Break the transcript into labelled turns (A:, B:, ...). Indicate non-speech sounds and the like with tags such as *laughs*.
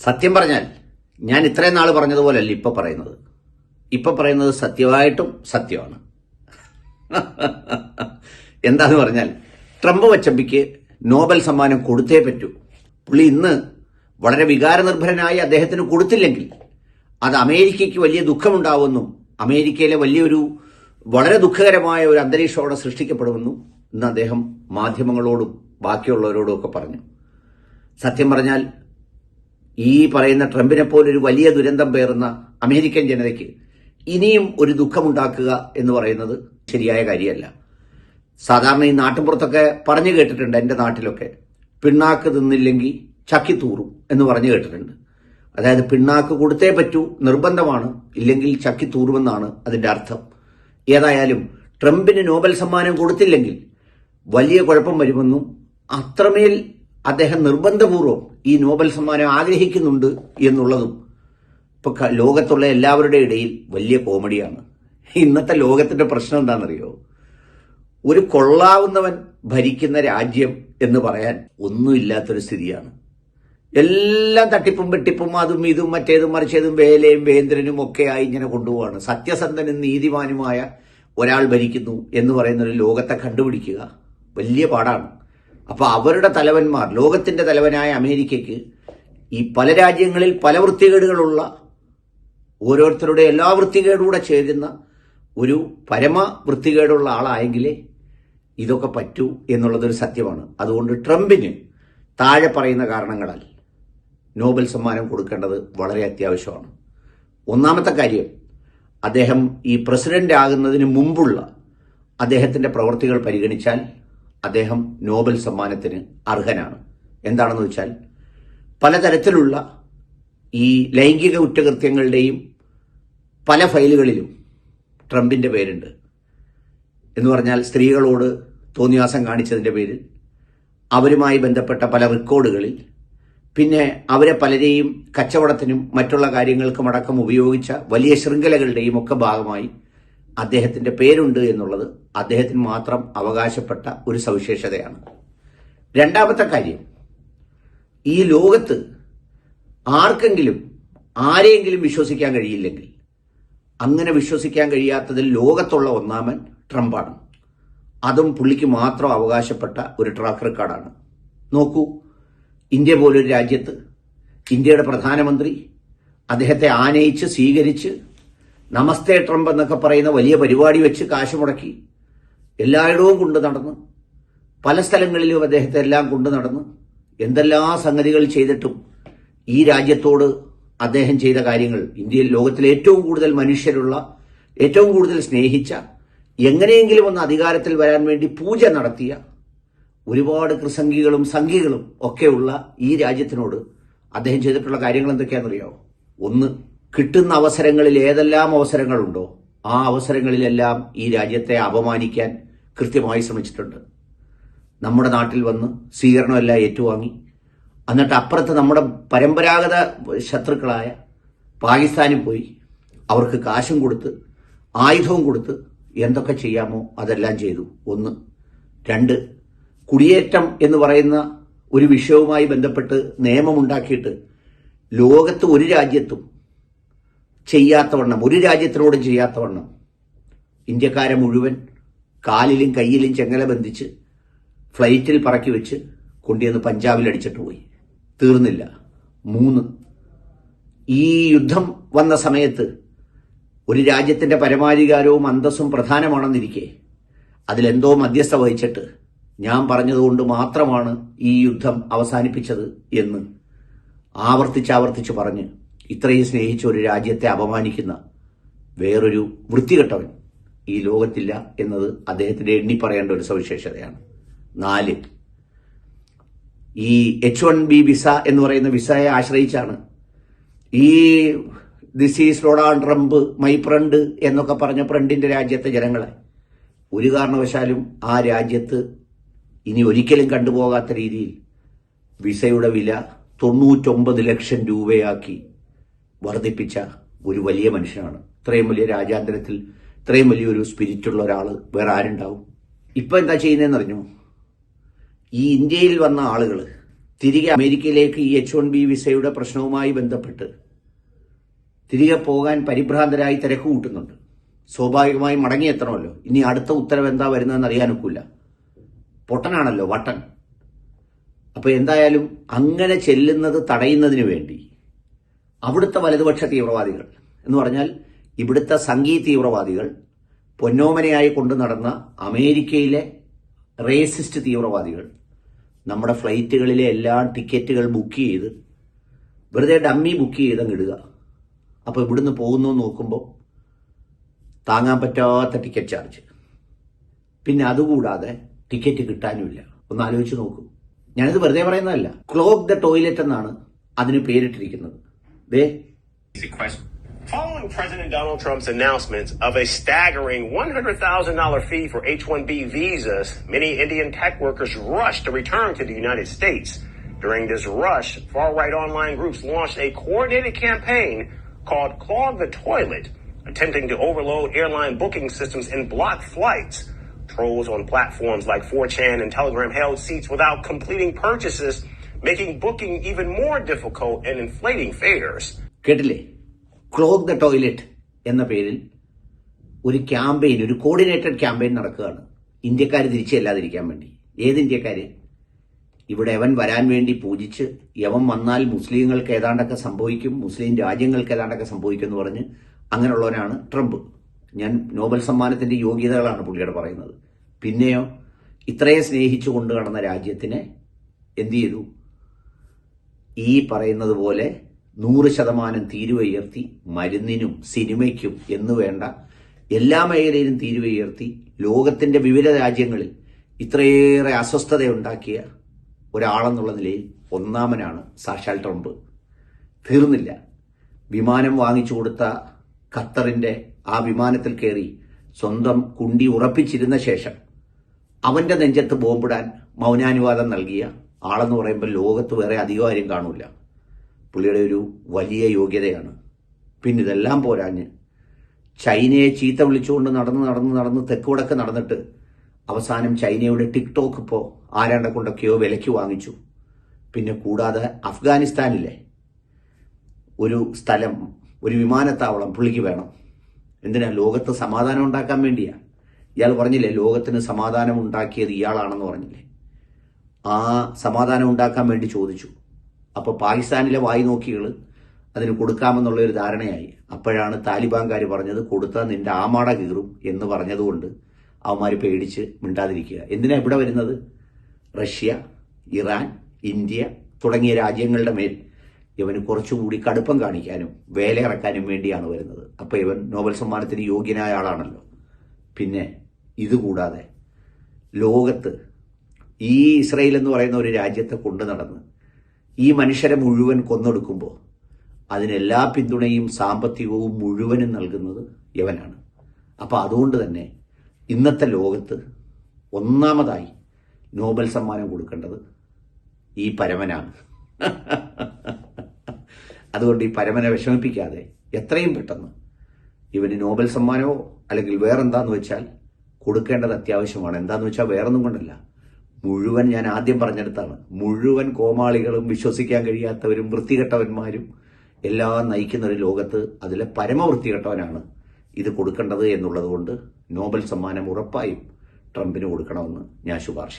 A: സത്യം പറഞ്ഞാൽ ഞാൻ ഇത്രയും നാൾ പറഞ്ഞതുപോലല്ല ഇപ്പൊ പറയുന്നത്. ഇപ്പൊ പറയുന്നത് സത്യമായിട്ടും സത്യമാണ്. *laughs* എന്താന്ന് പറഞ്ഞാൽ ട്രംപ് വച്ചമ്പിക്ക് നോബൽ സമ്മാനം കൊടുത്തേ പറ്റൂ. പുള്ളി ഇന്ന് വളരെ വികാരനിർഭരനായി അദ്ദേഹത്തിന് കൊടുത്തില്ലെങ്കിൽ അത് അമേരിക്കയ്ക്ക് വലിയ ദുഃഖമുണ്ടാവുമെന്നും അമേരിക്കയിലെ വലിയൊരു വളരെ ദുഃഖകരമായ ഒരു അന്തരീക്ഷം അവിടെ സൃഷ്ടിക്കപ്പെടുമെന്നും ഇന്ന് അദ്ദേഹം മാധ്യമങ്ങളോടും ബാക്കിയുള്ളവരോടും ഒക്കെ പറഞ്ഞു. സത്യം പറഞ്ഞാൽ ഈ പറയുന്ന ട്രംപിനെ പോലെ ഒരു വലിയ ദുരന്തം പേറുന്ന അമേരിക്കൻ ജനതയ്ക്ക് ഇനിയും ഒരു ദുഃഖമുണ്ടാക്കുക എന്ന് പറയുന്നത് ശരിയായ കാര്യമല്ല. സാധാരണ ഈ നാട്ടിൻപുറത്തൊക്കെ പറഞ്ഞു കേട്ടിട്ടുണ്ട് എന്റെ നാട്ടിലൊക്കെ. പിണ്ണാക്ക് തിന്നില്ലെങ്കിൽ ചക്കി തൂറും എന്ന് പറഞ്ഞു കേട്ടിട്ടുണ്ട്. അതായത് പിണ്ണാക്ക് കൊടുത്തേ പറ്റൂ നിർബന്ധമാണ്. ഇല്ലെങ്കിൽ ചക്കി തൂറുമെന്നാണ് അതിന്റെ അർത്ഥം. ഏതായാലും ട്രംപിന് നോബൽ സമ്മാനം കൊടുത്തില്ലെങ്കിൽ വലിയ കുഴപ്പം വരുമെന്നും അത്രമേൽ അദ്ദേഹം നിർബന്ധപൂർവം ഈ നോബൽ സമ്മാനം ആഗ്രഹിക്കുന്നുണ്ട് എന്നുള്ളതും ഇപ്പൊ ലോകത്തുള്ള എല്ലാവരുടെ ഇടയിൽ വലിയ കോമഡിയാണ്. ഇന്നത്തെ ലോകത്തിന്റെ പ്രശ്നം എന്താണെന്നറിയോ? ഒരു കൊള്ളാവുന്നവൻ ഭരിക്കുന്ന രാജ്യം എന്ന് പറയാൻ ഒന്നുമില്ലാത്തൊരു സ്ഥിതിയാണ്. എല്ലാം തട്ടിപ്പും വെട്ടിപ്പും അതും ഇതും മറ്റേതും മറിച്ചതും വേലയും വേന്ദ്രനും ഒക്കെ ആയി ഇങ്ങനെ കൊണ്ടുപോവാണ്. സത്യസന്ധനും നീതിമാനുമായ ഒരാൾ ഭരിക്കുന്നു എന്ന് പറയുന്ന ഒരു ലോകത്തെ കണ്ടുപിടിക്കുക വലിയ പാടാണ്. അപ്പൊ അവരുടെ തലവന്മാർ ലോകത്തിന്റെ തലവനായ അമേരിക്കയ്ക്ക് ഈ പല രാജ്യങ്ങളിൽ പല വൃത്തികേടുകളുള്ള ഓരോരുത്തരുടെ എല്ലാ വൃത്തികേടുകൂടെ ചേരുന്ന ഒരു പരമ വൃത്തികേടുള്ള ആളായെങ്കിലേ ഇതൊക്കെ പറ്റൂ എന്നുള്ളതൊരു സത്യമാണ്. അതുകൊണ്ട് ട്രംപിന് താഴെ പറയുന്ന കാരണങ്ങളാൽ നോബൽ സമ്മാനം കൊടുക്കേണ്ടത് വളരെ അത്യാവശ്യമാണ്. ഒന്നാമത്തെ കാര്യം അദ്ദേഹം ഈ പ്രസിഡന്റ് ആകുന്നതിന് മുമ്പുള്ള അദ്ദേഹത്തിന്റെ പ്രവൃത്തികൾ പരിഗണിച്ചാൽ അദ്ദേഹം നോബൽ സമ്മാനത്തിന് അർഹനാണ്. എന്താണെന്ന് വെച്ചാൽ പലതരത്തിലുള്ള ഈ ലൈംഗിക കുറ്റകൃത്യങ്ങളുടെയും പല ഫയലുകളിലും ട്രംപിന്റെ പേരുണ്ട്. എന്ന് പറഞ്ഞാൽ സ്ത്രീകളോട് തോന്നിയാസം കാണിച്ചതിന്റെ പേരിൽ അവരുമായി ബന്ധപ്പെട്ട പല റെക്കോർഡുകളിൽ പിന്നെ അവരെ പലരെയും കച്ചവടത്തിനും മറ്റുള്ള കാര്യങ്ങൾക്കും അടക്കം ഉപയോഗിച്ച വലിയ ശൃംഖലകളുടെയും ഒക്കെ ഭാഗമായി അദ്ദേഹത്തിന്റെ പേരുണ്ട് എന്നുള്ളത് അദ്ദേഹത്തിന് മാത്രം അവകാശപ്പെട്ട ഒരു സവിശേഷതയാണ്. രണ്ടാമത്തെ കാര്യം ഈ ലോകത്ത് ആർക്കെങ്കിലും ആരെയെങ്കിലും വിശ്വസിക്കാൻ കഴിയില്ലെങ്കിൽ അങ്ങനെ വിശ്വസിക്കാൻ കഴിയാത്തതിൽ ലോകത്തുള്ള ഒന്നാമൻ ട്രംപാണ്. അതും പുള്ളിക്ക് മാത്രം അവകാശപ്പെട്ട ഒരു ട്രാക്ക് റെക്കോർഡാണ് നോക്കൂ ഇന്ത്യ പോലൊരു രാജ്യത്ത് ഇന്ത്യയുടെ പ്രധാനമന്ത്രി അദ്ദേഹത്തെ ആനയിച്ച് സ്വീകരിച്ച് നമസ്തേ ട്രംപ് എന്നൊക്കെ പറയുന്ന വലിയ പരിപാടി വെച്ച് കാശ് മുടക്കി എല്ലായിടവും കൊണ്ടു നടന്ന് പല സ്ഥലങ്ങളിലും അദ്ദേഹത്തെ എല്ലാം കൊണ്ടു നടന്നു എന്തെല്ലാം സംഗതികൾ ചെയ്തിട്ടും ഈ രാജ്യത്തോട് അദ്ദേഹം ചെയ്ത കാര്യങ്ങൾ ഇന്ത്യയിൽ ലോകത്തിലെ ഏറ്റവും കൂടുതൽ മനുഷ്യരുള്ള ഏറ്റവും കൂടുതൽ സ്നേഹിച്ച എങ്ങനെയെങ്കിലും ഒന്ന് അധികാരത്തിൽ വരാൻ വേണ്ടി പൂജ നടത്തിയ ഒരുപാട് കൃസംഗികളും സംഘികളും ഒക്കെയുള്ള ഈ രാജ്യത്തിനോട് അദ്ദേഹം ചെയ്തിട്ടുള്ള കാര്യങ്ങൾ എന്തൊക്കെയാണെന്നറിയോ ഒന്ന് കിട്ടുന്ന അവസരങ്ങളിൽ ഏതെല്ലാം അവസരങ്ങളുണ്ടോ ആ അവസരങ്ങളിലെല്ലാം ഈ രാജ്യത്തെ അപമാനിക്കാൻ കൃത്യമായി ശ്രമിച്ചിട്ടുണ്ട്. നമ്മുടെ നാട്ടിൽ വന്ന് സ്വീകരണമെല്ലാം ഏറ്റുവാങ്ങി. എന്നിട്ട് അപ്പുറത്ത് നമ്മുടെ പരമ്പരാഗത ശത്രുക്കളായ പാകിസ്ഥാനിൽ പോയി. അവർക്ക് കാശും കൊടുത്ത് ആയുധവും കൊടുത്ത് എന്തൊക്കെ ചെയ്യാമോ അതെല്ലാം ചെയ്തു. ഒന്ന്. രണ്ട്. കുടിയേറ്റം എന്ന് പറയുന്ന ഒരു വിഷയവുമായി ബന്ധപ്പെട്ട് നിയമമുണ്ടാക്കിയിട്ട് ലോകത്ത് ഒരു രാജ്യത്തും ചെയ്യാത്തവണ്ണം ഒരു രാജ്യത്തിനോടും ചെയ്യാത്തവണ്ണം ഇന്ത്യക്കാരെ മുഴുവൻ കാലിലും കയ്യിലും ചെങ്ങല ബന്ധിച്ച് ഫ്ലൈറ്റിൽ പറക്കി വെച്ച് കൊണ്ടുവന്ന് പഞ്ചാബിൽ അടിച്ചിട്ട് പോയി. തീർന്നില്ല. മൂന്ന്. ഈ യുദ്ധം വന്ന സമയത്ത് ഒരു രാജ്യത്തിന്റെ പരമാധികാരവും അന്തസ്സും പ്രധാനമാണെന്നിരിക്കെ അതിലെന്തോ മധ്യസ്ഥ വഹിച്ചിട്ട് ഞാൻ പറഞ്ഞതുകൊണ്ട് മാത്രമാണ് ഈ യുദ്ധം അവസാനിപ്പിച്ചത് എന്ന് ആവർത്തിച്ചാവർത്തിച്ച് പറഞ്ഞ് ഇത്രയും സ്നേഹിച്ച ഒരു രാജ്യത്തെ അപമാനിക്കുന്ന വേറൊരു വൃത്തികെട്ടവൻ ഈ ലോകത്തില്ല എന്നത് അദ്ദേഹത്തിന്റെ എണ്ണി പറയേണ്ട ഒരു സവിശേഷതയാണ്. നാല് ഈ എച്ച് വൺ ബി വിസ എന്ന് പറയുന്ന വിസയെ ആശ്രയിച്ചാണ് ഈ ദിസ് ഈസ് ലോഡാൻ ട്രംപ് മൈ ഫ്രണ്ട് എന്നൊക്കെ പറഞ്ഞ ഫ്രണ്ടിന്റെ രാജ്യത്തെ ജനങ്ങളെ ഒരു കാരണവശാലും ആ രാജ്യത്ത് ഇനി ഒരിക്കലും കണ്ടുപോകാത്ത രീതിയിൽ വിസയുടെ വില തൊണ്ണൂറ്റൊമ്പത് ലക്ഷം രൂപയാക്കി വർദ്ധിപ്പിച്ച ഒരു വലിയ മനുഷ്യനാണ്. ഇത്രയും വലിയ രാജ്യാന്തരത്തിൽ ഇത്രയും വലിയൊരു സ്പിരിറ്റുള്ള ഒരാൾ വേറെ ആരുണ്ടാവും? ഇപ്പം എന്താ ചെയ്യുന്നതെന്ന് അറിഞ്ഞു? ഈ ഇന്ത്യയിൽ വന്ന ആളുകൾ തിരികെ അമേരിക്കയിലേക്ക് ഈ എച്ച് വൺ ബി വിസയുടെ പ്രശ്നവുമായി ബന്ധപ്പെട്ട് തിരികെ പോകാൻ പരിഭ്രാന്തരായി തിരക്ക് കൂട്ടുന്നുണ്ട്. സ്വാഭാവികമായും മടങ്ങിയെത്തണമല്ലോ. ഇനി അടുത്ത ഉത്തരവ് എന്താ വരുന്നതെന്ന് അറിയാനൊക്കില്ല പൊട്ടനാണല്ലോ വട്ടൻ. അപ്പൊ എന്തായാലും അങ്ങനെ ചെല്ലുന്നത് തടയുന്നതിന് വേണ്ടി അവിടുത്തെ വലതുപക്ഷ തീവ്രവാദികൾ. എന്ന് പറഞ്ഞാൽ ഇവിടുത്തെ സംഘീ തീവ്രവാദികൾ പൊന്നോമനയായി കൊണ്ടു നടന്ന അമേരിക്കയിലെ റേസിസ്റ്റ് തീവ്രവാദികൾ നമ്മുടെ ഫ്ലൈറ്റുകളിലെ എല്ലാ ടിക്കറ്റുകൾ ബുക്ക് ചെയ്ത് വെറുതെ ഡമ്മി ബുക്ക് ചെയ്തങ്ങ് ഇടുക. അപ്പോൾ ഇവിടുന്ന് പോകുന്നു നോക്കുമ്പോൾ താങ്ങാൻ പറ്റാത്ത ടിക്കറ്റ് ചാർജ് പിന്നെ അതുകൂടാതെ ടിക്കറ്റ് കിട്ടാനുമില്ല. ഒന്ന് ആലോചിച്ച് നോക്കൂ. ഞാനിത് വെറുതെ പറയുന്നതല്ല. ക്ലോക്ക് ദ ടോയ്ലറ്റ് എന്നാണ് അതിന് പേരിട്ടിരിക്കുന്നത്. ദേ
B: Following President Donald Trump's announcements of a staggering $100,000 fee for H-1B visas, many Indian tech workers rushed to return to the United States. During this rush, far-right online groups launched a coordinated campaign called Clog the Toilet, attempting to overload airline booking systems and block flights. Trolls on platforms like 4chan and Telegram held seats without completing purchases, making booking even more difficult and inflating fares.
A: കേട്ടില്ലേ? Clock the toilet എന്ന പേരിൽ ഒരു campaign ഒരു coordinated campaign നടക്കുകയാണ്. ഇന്ത്യക്കാർ തിരിച്ചല്ലാതിരിക്കാൻ വേണ്ടി. ഏത് ഇന്ത്യക്കാർ ഇവിടെ അവൻ വരാൻ വേണ്ടി പൂജിച്ച് യവൻ വന്നാൽ മുസ്ലിങ്ങൾക്ക് ഏതാണ്ടൊക്കെ സംഭവിക്കും മുസ്ലിം രാജ്യങ്ങൾക്ക് ഏതാണ്ടൊക്കെ സംഭവിക്കും എന്ന് പറഞ്ഞ് അങ്ങനെയുള്ളവനാണ് ട്രംപ്. ഞാൻ നോബൽ സമ്മാനത്തിന്റെ യോഗ്യതകളാണ് പുള്ളിയുടെ പറയുന്നത്. പിന്നെയോ ഇത്രയും സ്നേഹിച്ചു കൊണ്ടു കടന്ന രാജ്യത്തിനെ എന്ത് ചെയ്തു? ഈ പറയുന്നത് പോലെ നൂറ് ശതമാനം തീരുവയർത്തി മരുന്നിനും സിനിമയ്ക്കും എന്നു വേണ്ട എല്ലാ മേഖലയിലും തീരുവയർത്തി ലോകത്തിന്റെ വിവിധ രാജ്യങ്ങളിൽ ഇത്രയേറെ അസ്വസ്ഥതയുണ്ടാക്കിയ ഒരാളെന്നുള്ള നിലയിൽ ഒന്നാമനാണ് സാക്ഷാൽ ട്രംപ്. തീർന്നില്ല. വിമാനം വാങ്ങിച്ചു കൊടുത്ത ഖത്തറിന്റെ ആ വിമാനത്തിൽ കയറി സ്വന്തം കുണ്ടി ഉറപ്പിച്ചിരുന്ന ശേഷം അവന്റെ നെഞ്ചത്ത് ബോംബിടാൻ മൗനാനുവാദം നൽകിയ ആളെന്ന് പറയുമ്പോൾ ലോകത്ത് വേറെ അധികം ആരും കാണില്ല പുള്ളിയുടെ ഒരു വലിയ യോഗ്യതയാണ്. പിന്നെ ഇതെല്ലാം പോരാഞ്ഞ് ചൈനയെ ചീത്ത വിളിച്ചുകൊണ്ട് നടന്ന് നടന്ന് നടന്ന് തെക്ക് വടക്ക് നടന്നിട്ട് അവസാനം ചൈനയുടെ ടിക്ടോക്ക് ഇപ്പോൾ ആരാണ്ടെ കൊണ്ടൊക്കെയോ വിലയ്ക്ക് വാങ്ങിച്ചു. പിന്നെ കൂടാതെ അഫ്ഗാനിസ്ഥാനിലെ ഒരു സ്ഥലം ഒരു വിമാനത്താവളം പുള്ളിക്ക് വേണം. എന്തിനാ? ലോകത്ത് സമാധാനം ഉണ്ടാക്കാൻ വേണ്ടിയാ. ഇയാൾ പറഞ്ഞില്ലേ ലോകത്തിന് സമാധാനം ഉണ്ടാക്കിയത് ഇയാളാണെന്ന് പറഞ്ഞില്ലേ? ആ സമാധാനം ഉണ്ടാക്കാൻ വേണ്ടി ചോദിച്ചു. അപ്പോൾ പാകിസ്ഥാനിലെ വായി നോക്കികൾ അതിന് കൊടുക്കാമെന്നുള്ള ഒരു ധാരണയായി. അപ്പോഴാണ് താലിബാൻകാർ പറഞ്ഞത് കൊടുത്താൽ നിന്റെ ആമാട കീറും എന്ന് പറഞ്ഞതുകൊണ്ട് അവന്മാർ പേടിച്ച് മിണ്ടാതിരിക്കുക. എന്തിനാ ഇവിടെ വരുന്നത്? റഷ്യ ഇറാൻ ഇന്ത്യ തുടങ്ങിയ രാജ്യങ്ങളുടെ മേൽ ഇവന് കുറച്ചുകൂടി കടുപ്പം കാണിക്കാനും വേലയിറക്കാനും വേണ്ടിയാണ് വരുന്നത്. അപ്പോൾ ഇവൻ നോബൽ സമ്മാനത്തിന് യോഗ്യനായ ആളാണല്ലോ. പിന്നെ ഇതുകൂടാതെ ലോകത്ത് ഈ ഇസ്രയേൽ എന്ന് പറയുന്ന ഒരു രാജ്യത്തെ കൊണ്ടു നടന്ന് ഈ മനുഷ്യരെ മുഴുവൻ കൊന്നൊടുക്കുമ്പോൾ അതിനെല്ലാ പിന്തുണയും സാമ്പത്തികവും മുഴുവനും നൽകുന്നത് യവനാണ്. അപ്പോൾ അതുകൊണ്ട് തന്നെ ഇന്നത്തെ ലോകത്ത് ഒന്നാമതായി നോബൽ സമ്മാനം കൊടുക്കേണ്ടത് ഈ പരമനാണ്. അതുകൊണ്ട് ഈ പരമനെ വിഷമിപ്പിക്കാതെ എത്രയും പെട്ടെന്ന് ഇവന് നോബൽ സമ്മാനമോ അല്ലെങ്കിൽ വേറെന്താന്ന് വെച്ചാൽ കൊടുക്കേണ്ടത് അത്യാവശ്യമാണ്. എന്താന്ന് വെച്ചാൽ വേറൊന്നും കൊണ്ടല്ല. മുഴുവൻ ഞാൻ ആദ്യം പറഞ്ഞെടുത്താണ് മുഴുവൻ കോമാളികളും വിശ്വസിക്കാൻ കഴിയാത്തവരും വൃത്തികെട്ടവന്മാരും എല്ലാം നയിക്കുന്ന ഒരു ലോകത്ത് അതിലെ പരമവൃത്തികെട്ടവനാണ് ഇത് കൊടുക്കേണ്ടത് എന്നുള്ളത് കൊണ്ട് നോബൽ സമ്മാനം ഉറപ്പായും ട്രംപിന് കൊടുക്കണമെന്ന് ഞാൻ ശുപാർശ.